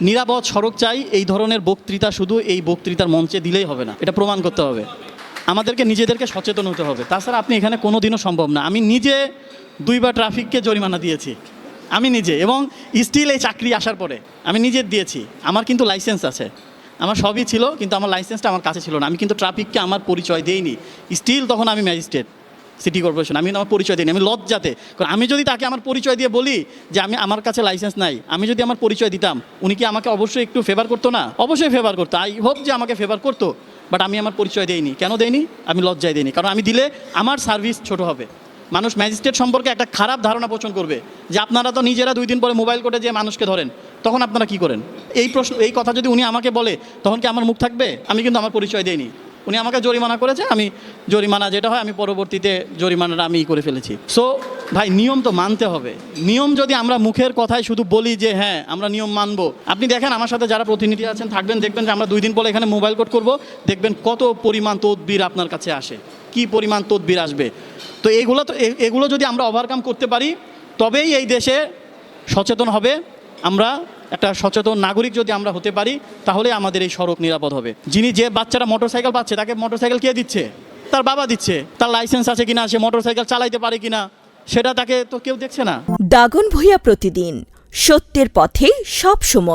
নিরাপদ সড়ক চাই, এই ধরনের বক্তৃতা শুধু এই বক্তৃতার মঞ্চে দিলেই হবে না। এটা প্রমাণ করতে হবে। আমাদেরকে নিজেদেরকে সচেতন হতে হবে। তাছাড়া আপনি এখানে কোনো দিনও সম্ভব না। আমি নিজে দুইবার ট্রাফিককে জরিমানা দিয়েছি। আমি নিজে এবং স্টিল এই চাকরি আসার পরে আমি নিজে দিয়েছি। আমার কিন্তু লাইসেন্স আছে। আমার সবই ছিল, কিন্তু আমার লাইসেন্সটা আমার কাছে ছিল না। আমি কিন্তু ট্রাফিককে আমার পরিচয় দেইনি। স্টিল তখন আমি ম্যাজিস্ট্রেট সিটি কর্পোরেশন আমি আমার পরিচয় দিইনি, আমি লজ্জাতে। কারণ আমি যদি তাকে আমার পরিচয় দিয়ে বলি যে আমি আমার কাছে লাইসেন্স নাই, আমি যদি আমার পরিচয় দিতাম, উনি কি আমাকে অবশ্যই একটু ফেভার করতো না? অবশ্যই ফেভার করতো আই হোপ যে আমাকে ফেভার করতো বাট আমি আমার পরিচয় দেইনি। কেন দেইনি? আমি লজ্জায় দেইনি, কারণ আমি দিলে আমার সার্ভিস ছোট হবে। মানুষ ম্যাজিস্ট্রেট সম্পর্কে একটা খারাপ ধারণা পোষণ করবে, যে আপনারা তো নিজেরা দুই দিন পরে মোবাইল কোর্টে যে মানুষকে ধরেন, তখন আপনারা কি করেন? এই প্রশ্ন, এই কথা যদি উনি আমাকে বলে, তখন কি আমার মুখ থাকবে? আমি কিন্তু আমার পরিচয় দেইনি। উনি আমাকে জরিমানা করেছে, আমি জরিমানা যেটা হয় আমি পরবর্তীতে জরিমানাটা আমি করে ফেলেছি। সো ভাই, নিয়ম তো মানতে হবে। নিয়ম যদি আমরা মুখের কথায় শুধু বলি যে হ্যাঁ আমরা নিয়ম মানবো। আপনি দেখেন আমার সাথে যারা প্রতিনিধি আছেন, থাকবেন, দেখবেন যে আমরা দুই দিন পরে এখানে মোবাইল কোর্ট করব, দেখবেন কত পরিমাণ তদবির আপনার কাছে আসে, কি পরিমাণ তদবির আসবে। তো এগুলো তো এগুলো যদি আমরা ওভারকাম করতে পারি, তবেই এই দেশে সচেতন হবে, আমরা একটা সচেতন নাগরিক যদি আমরা হতে পারি, তাহলে আমাদের এই সড়ক নিরাপদ হবে। যিনি যে বাচ্চারা মোটরসাইকেল পাচ্ছে, তাকে মোটরসাইকেল কে দিচ্ছে? তার বাবা দিচ্ছে। তার লাইসেন্স আছে কিনা, সে মোটরসাইকেল চালাইতে পারে কিনা, সেটা তাকে তো কেউ দেখছে না। দাগন ভূঁইয়া প্রতিদিন সত্যের পথে সব সময়।